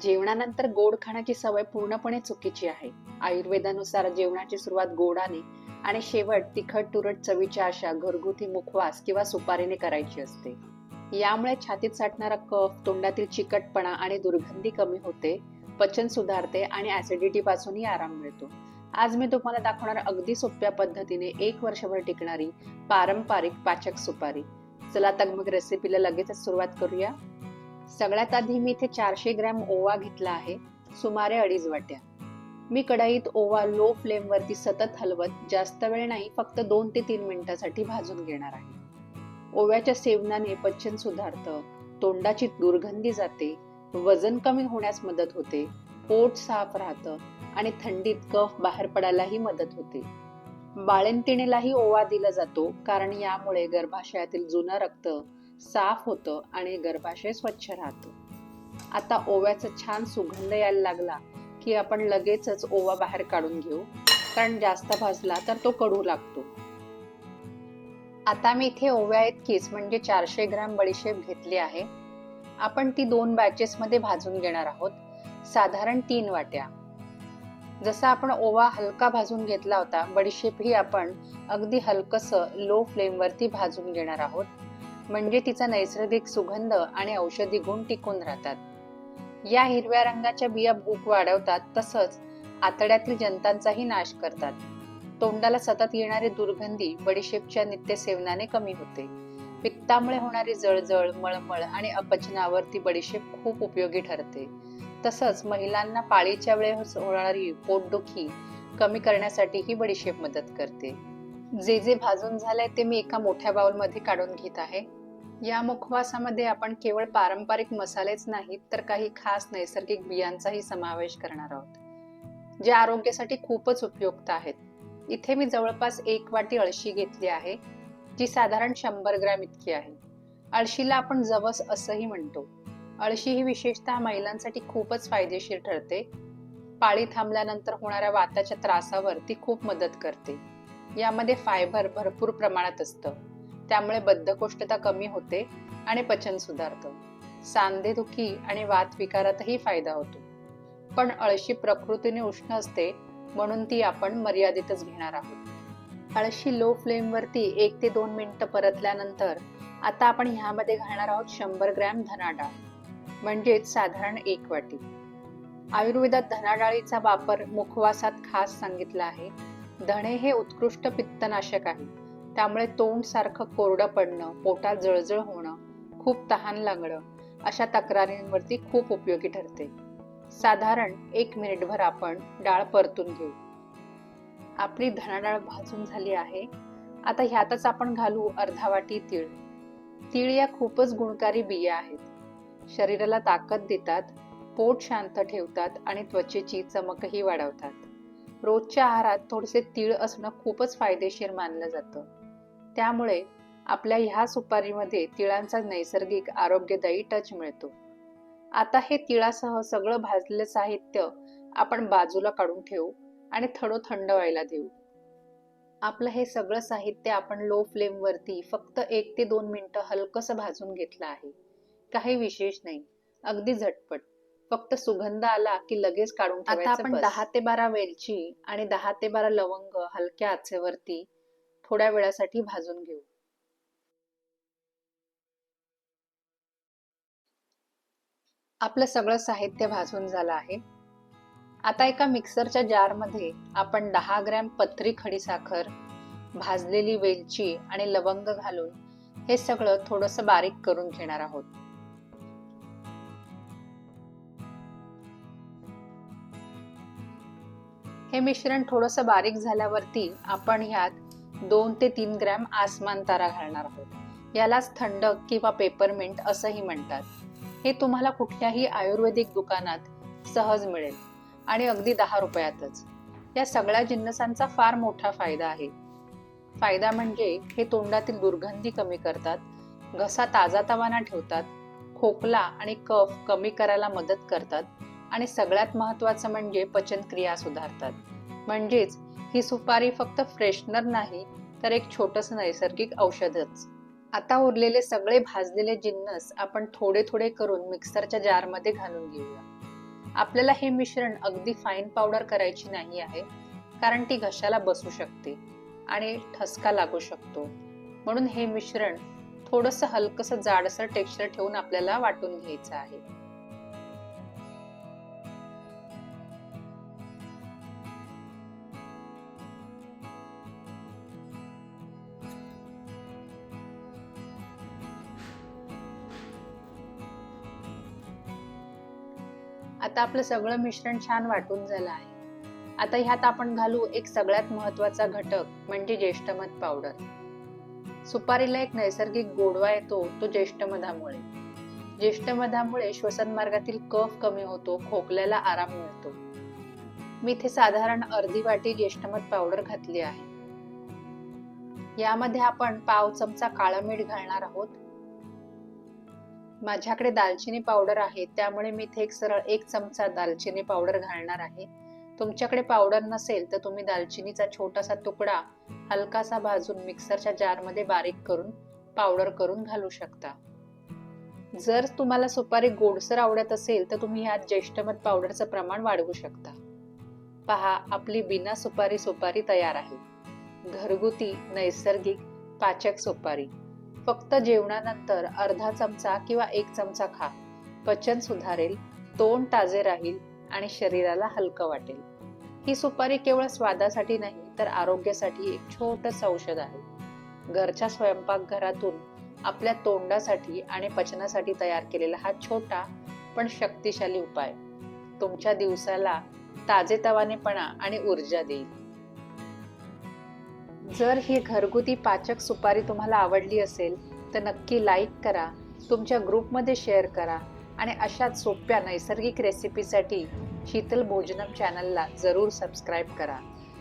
जेवणानंतर गोड खाण्याची सवय पूर्णपणे चुकीची आहे. आयुर्वेदानुसार जेवणाची सुरुवात गोडाने आणि शेवट तिखट तुरट चवीच्या अशा घरगुती मुखवास किंवा सुपारीने करायची असते. यामुळे छातीत साठणारा कफ तोंडातील चिकटपणा आणि दुर्गंधी कमी होते पचन सुधारते आणि ऍसिडिटी पासूनही आराम मिळतो. आज मी तुम्हाला दाखवणार अगदी सोप्या पद्धतीने एक वर्षभर टिकणारी पारंपरिक पाचक सुपारी. चला तर मग रेसिपीला लगेचच सुरुवात करूया. सगळ्यात आधी मी इथे चारशे ग्रॅम ओवा घेतला आहे सुमारे अडीच वाट्या. मी कढईत ओवा लो फ्लेमवरती सतत हलवत जास्त वेळ नाही फक्त दोन ते तीन मिनिटासाठी भाजून घेणार आहे. ओव्याच्या सेवनाने पचन सुधारतं तोंडाची दुर्गंधी जाते वजन कमी होण्यास मदत होते पोट साफ राहतं आणि थंडीत कफ बाहेर पडायलाही मदत होते. बाळंतिणीलाही ओवा दिला जातो कारण यामुळे गर्भाशयातील जुनं रक्त साफ होतं आणि गर्भाशय स्वच्छ राहतो. आता ओव्याचा छान सुगंध यायला लागला की आपण लगेचच ओवा बाहेर काढून घेऊ कारण जास्त भाजला तर तो कडू लागतो. आता मी इथे ओव्या इतकीच म्हणजे चारशे ग्रॅम बडीशेप घेतली आहे. आपण ती दोन बॅचेस मध्ये भाजून घेणार आहोत. साधारण तीन वाट्या. जसा आपण ओवा हलका भाजून घेतला होता बडीशेप ही आपण अगदी हलकस लो फ्लेमवरती भाजून घेणार आहोत. म्हणजे तिचा नैसर्गिक सुगंध आणि औषधी गुण टिकून राहतात. या हिरव्या रंगाच्या बिया भूक वाढवतात तसंच आतड्यातील जंतांचाही नाश करतात. तोंडाला सतत येणारी दुर्गंधी बडीशेपच्या नित्य सेवनाने कमी होते. पित्तामुळे होणारी जळजळ मळमळ आणि अपचनावर ती बडीशेप खूप उपयोगी ठरते. तसंच महिलांना पाळीच्या वेळेस होणारी पोटदुखी कमी करण्यासाठी ही बडीशेप मदत करते. जे जे भाजून झालंय ते मी एका मोठ्या बाउलमध्ये काढून घेत आहे. या मुखवासामध्ये आपण केवळ पारंपरिक मसालेच नाहीत तर काही खास नैसर्गिक बियांचाही समावेश करणार आहोत जे आरोग्यासाठी खूपच उपयुक्त आहेत. इथे मी जवळपास एक वाटी अळशी घेतली आहे जी साधारण शंभर ग्रॅम इतकी आहे. अळशीला आपण जवस असंही म्हणतो. अळशी ही विशेषतः महिलांसाठी खूपच फायदेशीर ठरते. पाळी थांबल्यानंतर होणाऱ्या वाताच्या त्रासावर ती खूप मदत करते. यामध्ये फायबर भरपूर प्रमाणात असतं. त्यामुळे बद्धकोष्ठता कमी होते आणि पचन सुधारतं. सांधेदुखी आणि वात विकारातही फायदा होतो. पण अळशी प्रकृतीने उष्ण असते म्हणून ती आपण मर्यादितच घेणार आहोत. अळशी लो फ्लेमवरती एक ते दोन मिनटं परतल्यानंतर आता आपण ह्यामध्ये घालणार आहोत शंभर ग्रॅम धनाडाळ. म्हणजेच साधारण एक वाटी. आयुर्वेदात धनाडाळीचा वापर मुखवासात खास सांगितला आहे. धणे हे उत्कृष्ट पित्तनाशक आहे. त्यामुळे तोंड सारखं कोरडं पडणं पोटात जळजळ होणं खूप तहान लागणं अशा तक्रारींवरती खूप उपयोगी ठरते. साधारण एक मिनिटभर आपण डाळ परतून घेऊ. आपली धनाडाळ भाजून झाली आहे. आता ह्यातच आपण घालू अर्धा वाटी तीळ. तीळ या खूपच गुणकारी बिया आहेत. शरीराला ताकद देतात पोट शांत ठेवतात आणि त्वचेची चमकही वाढवतात. रोजच्या आहारात थोडेसे तीळ असणं खूपच फायदेशीर मानलं जातं. त्यामुळे आपल्या ह्या सुपारीमध्ये तिळांचा नैसर्गिक आरोग्यदायी टच मिळतो. आता हे तिळासह सगळं भाजलेलं साहित्य आपण बाजूला काढून ठेवू आणि थोडं थंड व्हायला देऊ. आपलं हे सगळं साहित्य आपण लो फ्लेम वरती फक्त एक ते दोन मिनिटं हलकसं भाजून घेतलं आहे. काही विशेष नाही. अगदी झटपट. फक्त सुगंध आला की लगेच काढून आता आपण दहा ते बारा वेलची आणि दहा ते बारा लवंग हलक्या आचेवरती थोड्या वेळासाठी भाजून घेऊ. आपलं सगळं साहित्य भाजून झालं आहे. आता एका मिक्सरच्या जारमध्ये आपण दहा ग्रॅम पत्री खडीसाखर भाजलेली वेलची आणि लवंग घालून हे सगळं थोडस बारीक करून घेणार आहोत. हे मिश्रण थोडस बारीक झाल्यावरती आपण ह्यात दोन ते तीन ग्रॅम आसमान तारा घालणार आहोत. यालाच थंडक किंवा पेपरमिंट असंही म्हणतात. हे तुम्हाला कुठल्याही आयुर्वेदिक दुकानात सहज मिळेल आणि अगदी दहा रुपयातच. या सगळ्या जिन्नसांचा फार मोठा फायदा आहे. फायदा म्हणजे हे तोंडातील दुर्गंधी कमी करतात घसा ताजा तवाना ठेवतात खोकला आणि कफ कमी करायला मदत करतात आणि सगळ्यात महत्वाचं म्हणजे पचनक्रिया सुधारतात. म्हणजेच ही सुपारी फक्त फ्रेशनर नाही तर एक छोटस नैसर्गिक औषधच. आता उरलेले सगळे भाजलेले जिन्नस आपण थोडे थोडे करून मिक्सरच्या जारमध्ये घालून घेऊया. आपल्याला हे मिश्रण अगदी फाईन पावडर करायची नाही आहे कारण ती घशाला बसू शकते आणि ठसका लागू शकतो. म्हणून हे मिश्रण थोडंसं हलकंसं जाडसर टेक्स्चर ठेवून आपल्याला वाटून घ्यायचं आहे. आता आपलं सगळं मिश्रण छान वाटून झालं आहे. आता ह्यात आपण घालू एक सगळ्यात महत्त्वाचा घटक म्हणजे ज्येष्ठमध पावडर सुपारीला एक नैसर्गिक गोडवा येतो तो ज्येष्ठमधामुळे ज्येष्ठमधामुळे श्वसन मार्गातील कफ कमी होतो खोकल्याला आराम मिळतो. मी इथे साधारण अर्धी वाटी ज्येष्ठमध पावडर घातली आहे. यामध्ये आपण पाव चमचा काळा मीठ घालणार आहोत. माझ्याकडे दालचिनी पावडर आहे त्यामुळे मी इथे एक सरळ एक चमचा दालचिनी पावडर घालणार आहे. तुमच्याकडे पावडर नसेल तर तुम्ही दालचिनीचा छोटासा तुकडा हलकासा भाजून मिक्सरच्या जारमध्ये बारीक करून पावडर करून घालू शकता. जर तुम्हाला सुपारी गोडसर आवडत असेल तर तुम्ही ह्यात ज्येष्ठमध पावडरचं प्रमाण वाढवू शकता. पहा आपली बिना सुपारी सुपारी तयार आहे. घरगुती नैसर्गिक पाचक सुपारी. फक्त जेवणानंतर अर्धा चमचा किंवा एक चमचा खा. पचन सुधारेल तोंड ताजे राहील आणि शरीराला हलकं वाटेल. ही सुपारी केवळ स्वादासाठी नाही तर आरोग्यासाठी एक छोटस औषध आहे. घरच्या स्वयंपाकघरातून आपल्या तोंडासाठी आणि पचनासाठी तयार केलेला हा छोटा पण शक्तिशाली उपाय तुमच्या दिवसाला ताजेतवानेपणा आणि ऊर्जा देईल. जर ही घरगुती पाचक सुपारी तुम्हाला आवडली असेल तर नक्की लाईक करा तुमच्या ग्रुपमध्ये शेअर करा आणि अशाच सोप्या नैसर्गिक रेसिपीसाठी शीतल भोजनम चॅनलला जरूर सबस्क्राईब करा.